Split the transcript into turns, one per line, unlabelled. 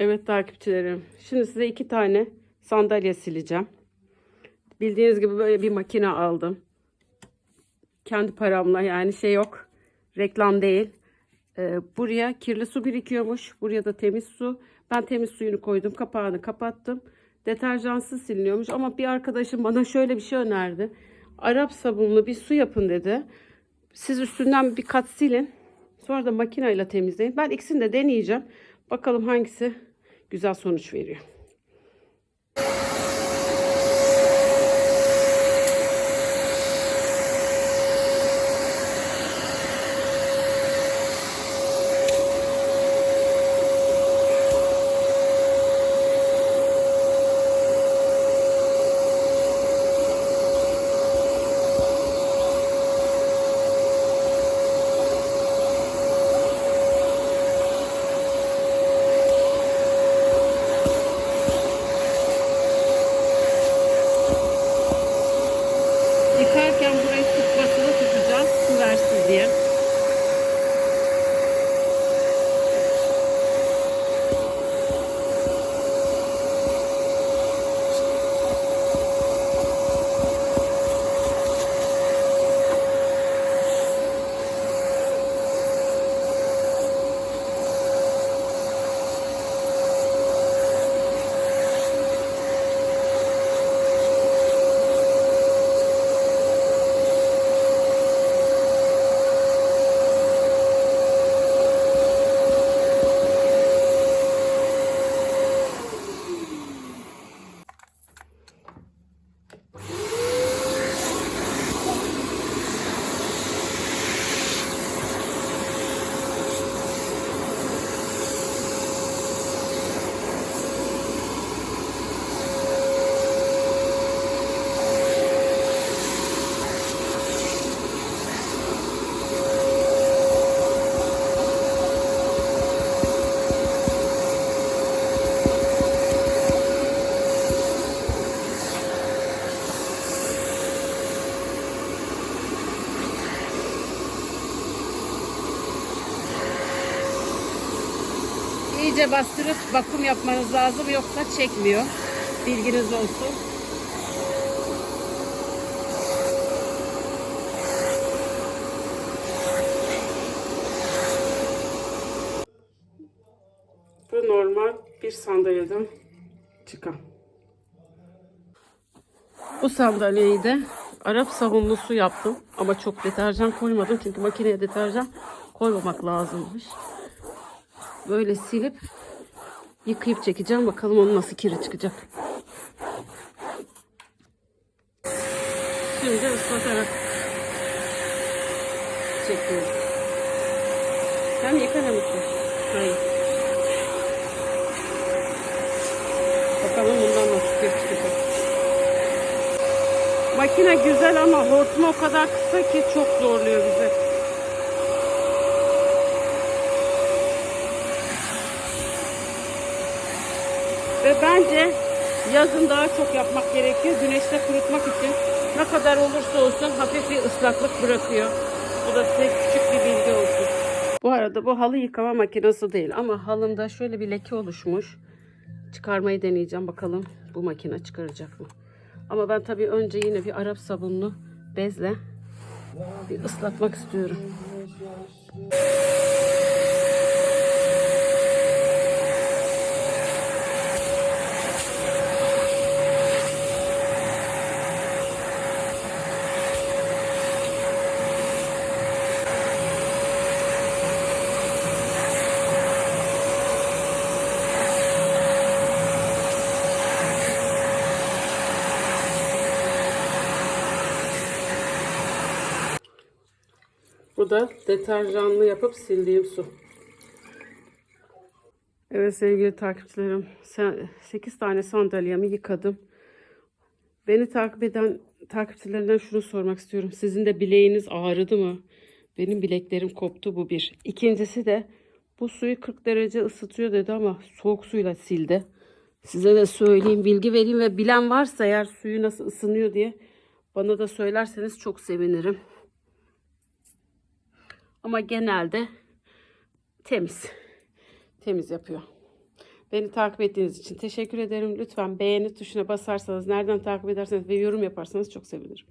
Evet takipçilerim. Şimdi size iki tane sandalye sileceğim. Bildiğiniz gibi böyle bir makine aldım. Kendi paramla yani şey yok. Reklam değil. Ee, buraya kirli su birikiyormuş. Buraya da temiz su. Ben temiz suyunu koydum. Kapağını kapattım. Deterjansız siliniyormuş. Ama bir arkadaşım bana şöyle bir şey önerdi. Arap sabunlu bir su yapın dedi. Siz üstünden bir kat silin. Sonra da makineyle temizleyin. Ben ikisini de deneyeceğim. Bakalım hangisi güzel sonuç veriyor. İyice bastırıp vakum yapmanız lazım yoksa çekmiyor. Bilginiz olsun. Bu normal bir sandalyeden çıkan. Bu sandalyeyi de Arap sabunlu su yaptım. Ama çok deterjan koymadım. Çünkü makineye deterjan koymamak lazımmış. Böyle silip yıkayıp çekeceğim. Bakalım onun nasıl kiri çıkacak. Şimdi ıslatarak çekiyorum. Hem yıkar hem. Hayır. Bakalım bundan nasıl kir çıkacak. Makine güzel ama hortumu o kadar kısa ki çok zorluyor bizi. Ve bence yazın daha çok yapmak gerekiyor. Güneşte kurutmak için ne kadar olursa olsun hafif bir ıslaklık bırakıyor. Bu da size küçük bir bilgi olsun. Bu arada bu halı yıkama makinesi değil ama halımda şöyle bir leke oluşmuş. Çıkarmayı deneyeceğim bakalım bu makine çıkaracak mı? Ama ben tabii önce yine bir Arap sabunlu bezle bir ıslatmak istiyorum. Bu da deterjanlı yapıp sildiğim su. Evet sevgili takipçilerim. 8 tane sandalyemi yıkadım. Beni takip eden takipçilerimden şunu sormak istiyorum. Sizin de bileğiniz ağrıdı mı? Benim bileklerim koptu bu bir. İkincisi de bu suyu 40 derece ısıtıyor dedi ama soğuk suyla sildi. Size de söyleyeyim, bilgi vereyim ve bilen varsa eğer suyu nasıl ısınıyor diye bana da söylerseniz çok sevinirim. Ama genelde temiz. Temiz yapıyor. Beni takip ettiğiniz için teşekkür ederim. Lütfen beğeni tuşuna basarsanız, nereden takip ederseniz ve yorum yaparsanız çok sevinirim.